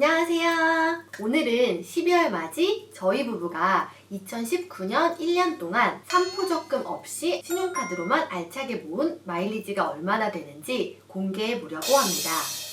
안녕하세요. 오늘은 12월 맞이 저희 부부가 2019년 1년 동안 삼포적금 없이 신용카드로만 알차게 모은 마일리지가 얼마나 되는지 공개해 보려고 합니다.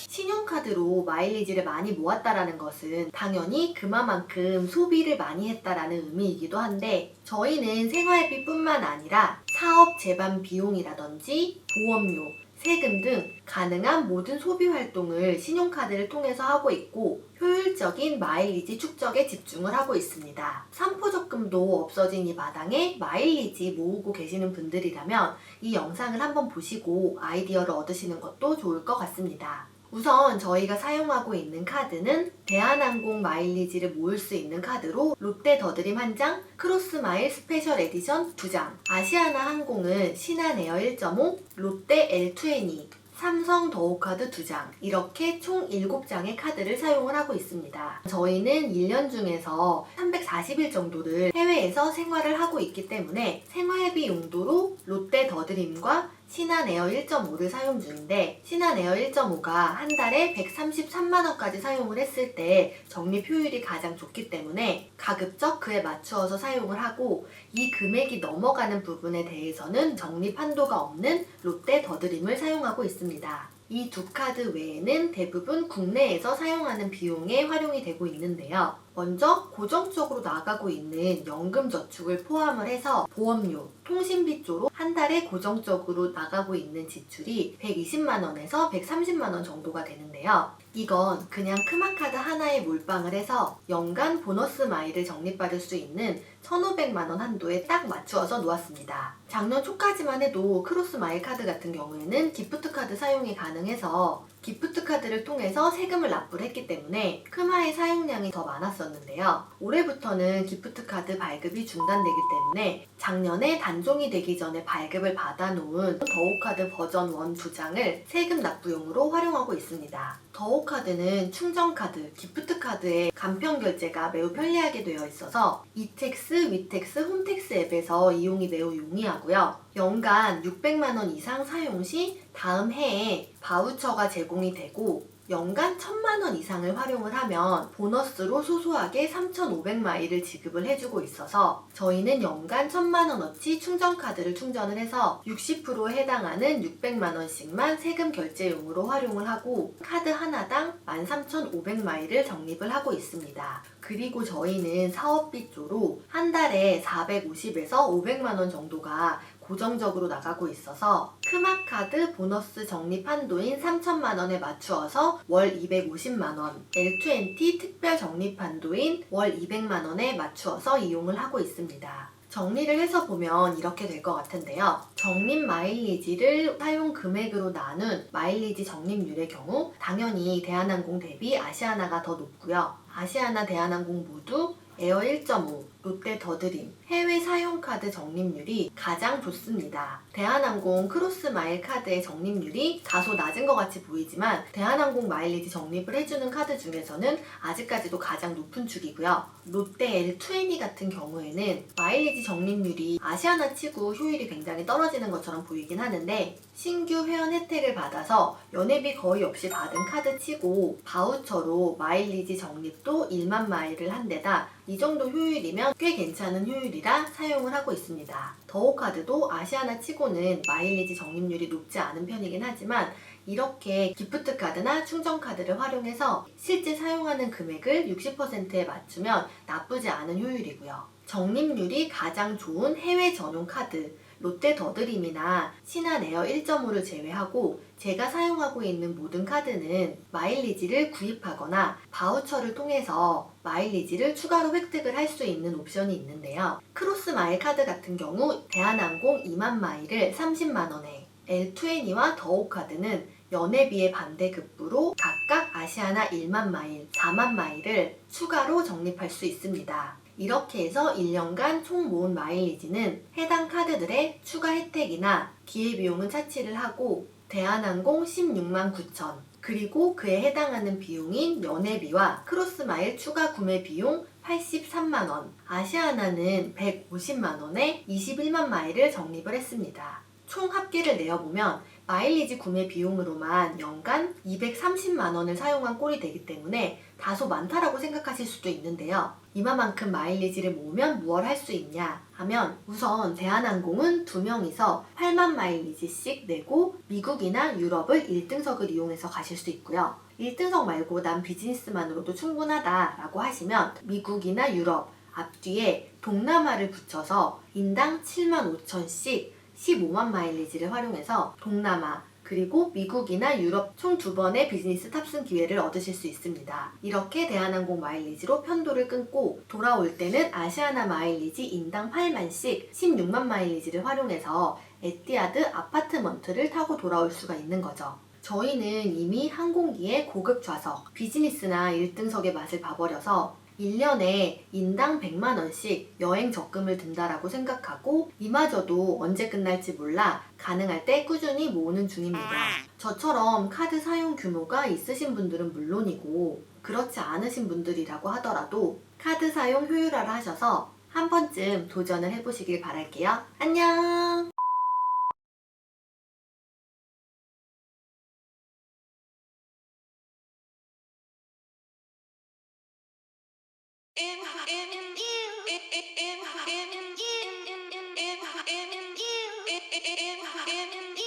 신용카드로 마일리지를 많이 모았다라는 것은 당연히 그만큼 소비를 많이 했다라는 의미이기도 한데 저희는 생활비뿐만 아니라 사업 재반 비용이라든지 보험료, 세금 등 가능한 모든 소비 활동을 신용카드를 통해서 하고 있고 효율적인 마일리지 축적에 집중을 하고 있습니다. 삼포 적금도 없어진 이 마당에 마일리지 모으고 계시는 분들이라면 이 영상을 한번 보시고 아이디어를 얻으시는 것도 좋을 것 같습니다. 우선 저희가 사용하고 있는 카드는 대한항공 마일리지를 모을 수 있는 카드로 롯데 더드림 1장, 크로스마일 스페셜 에디션 2장, 아시아나 항공은 신한에어 1.5, 롯데 L2N2, 삼성 더오카드 2장 이렇게 총 7장의 카드를 사용을 하고 있습니다. 저희는 1년 중에서 340일 정도를 해외에서 생활을 하고 있기 때문에 생활비 용도로 롯데 더드림과 신한에어 1.5를 사용 중인데 신한에어 1.5가 한 달에 133만 원까지 사용을 했을 때 적립 효율이 가장 좋기 때문에 가급적 그에 맞추어서 사용을 하고 이 금액이 넘어가는 부분에 대해서는 적립 한도가 없는 롯데 더드림을 사용하고 있습니다. 이 두 카드 외에는 대부분 국내에서 사용하는 비용에 활용이 되고 있는데요. 먼저 고정적으로 나가고 있는 연금 저축을 포함을 해서 보험료, 통신비 쪽으로 한 달에 고정적으로 나가고 있는 지출이 120만 원에서 130만 원 정도가 되는데요. 이건 그냥 크마카드 하나에 몰빵을 해서 연간 보너스 마일을 적립받을 수 있는 1,500만 원 한도에 딱 맞추어서 놓았습니다. 작년 초까지만 해도 크로스 마일 카드 같은 경우에는 기프트 카드 사용이 가능해서 기프트 카드를 통해서 세금을 납부를 했기 때문에 크마의 사용량이 더 많았었는데요. 올해부터는 기프트 카드 발급이 중단되기 때문에 작년에 단종이 되기 전에 발급을 받아놓은 더오카드 버전 1 두 장을 세금 납부용으로 활용하고 있습니다. 더오카드는 충전카드, 기프트카드의 간편 결제가 매우 편리하게 되어 있어서 이텍스, 위텍스, 홈텍스 앱에서 이용이 매우 용이하고요. 연간 600만 원 이상 사용 시 다음 해에 바우처가 제공이 되고 연간 1000만 원 이상을 활용을 하면 보너스로 소소하게 3,500마일을 지급을 해주고 있어서 저희는 연간 1000만 원어치 충전 카드를 충전을 해서 60%에 해당하는 600만 원씩만 세금 결제용으로 활용을 하고 카드 하나당 13,500마일을 적립을 하고 있습니다. 그리고 저희는 사업비 쪽으로 한 달에 450에서 500만 원 정도가 고정적으로 나가고 있어서 크마카드 보너스 적립 한도인 3천만 원에 맞추어서 월 250만 원, L20 특별 적립 한도인 월 200만 원에 맞추어서 이용을 하고 있습니다. 정리를 해서 보면 이렇게 될 것 같은데요. 적립 마일리지를 사용 금액으로 나눈 마일리지 적립률의 경우 당연히 대한항공 대비 아시아나가 더 높고요. 아시아나 대한항공 모두 에어 1.5, 롯데 더드림, 해외 사용카드 적립률이 가장 좋습니다. 대한항공 크로스 마일 카드의 적립률이 다소 낮은 것 같이 보이지만 대한항공 마일리지 적립을 해주는 카드 중에서는 아직까지도 가장 높은 축이고요. 롯데 L2N 같은 경우에는 마일리지 적립률이 아시아나 치고 효율이 굉장히 떨어지는 것처럼 보이긴 하는데 신규 회원 혜택을 받아서 연회비 거의 없이 받은 카드 치고 바우처로 마일리지 적립도 1만 마일을 한 데다 이 정도 효율이면 꽤 괜찮은 효율이라 사용을 하고 있습니다. 더오카드도 아시아나 치고는 마일리지 적립률이 높지 않은 편이긴 하지만 이렇게 기프트 카드나 충전 카드를 활용해서 실제 사용하는 금액을 60%에 맞추면 나쁘지 않은 효율이고요. 적립률이 가장 좋은 해외 전용 카드 롯데 더드림이나 신한 에어 1.5를 제외하고 제가 사용하고 있는 모든 카드는 마일리지를 구입하거나 바우처를 통해서 마일리지를 추가로 획득을 할 수 있는 옵션이 있는데요. 크로스 마일 카드 같은 경우 대한항공 2만 마일을 30만 원에 L2N이와 더오카드는 연회비의 반대 급부로 각각 아시아나 1만 마일, 4만 마일을 추가로 적립할 수 있습니다. 이렇게 해서 1년간 총 모은 마일리지는 해당 카드들의 추가 혜택이나 기회비용은 차치를 하고 대한항공 16만 9천 그리고 그에 해당하는 비용인 연회비와 크로스마일 추가 구매 비용 83만 원, 아시아나는 150만 원에 21만 마일을 적립을 했습니다. 총 합계를 내어보면 마일리지 구매 비용으로만 연간 230만 원을 사용한 꼴이 되기 때문에 다소 많다라고 생각하실 수도 있는데요. 이만큼 마일리지를 모으면 무얼 할 수 있냐 하면 우선 대한항공은 두 명이서 8만 마일리지씩 내고 미국이나 유럽을 1등석을 이용해서 가실 수 있고요. 1등석 말고 난 비즈니스만으로도 충분하다라고 하시면 미국이나 유럽 앞뒤에 동남아를 붙여서 인당 7만 5천씩 15만 마일리지를 활용해서 동남아 그리고 미국이나 유럽 총 두 번의 비즈니스 탑승 기회를 얻으실 수 있습니다. 이렇게 대한항공 마일리지로 편도를 끊고 돌아올 때는 아시아나 마일리지 인당 8만씩 16만 마일리지를 활용해서 에티아드 아파트먼트를 타고 돌아올 수가 있는 거죠. 저희는 이미 항공기의 고급 좌석, 비즈니스나 1등석의 맛을 봐버려서 1년에 인당 100만원씩 여행 적금을 든다라고 생각하고 이마저도 언제 끝날지 몰라 가능할 때 꾸준히 모으는 중입니다. 저처럼 카드 사용 규모가 있으신 분들은 물론이고 그렇지 않으신 분들이라고 하더라도 카드 사용 효율화를 하셔서 한 번쯤 도전을 해보시길 바랄게요. 안녕! in you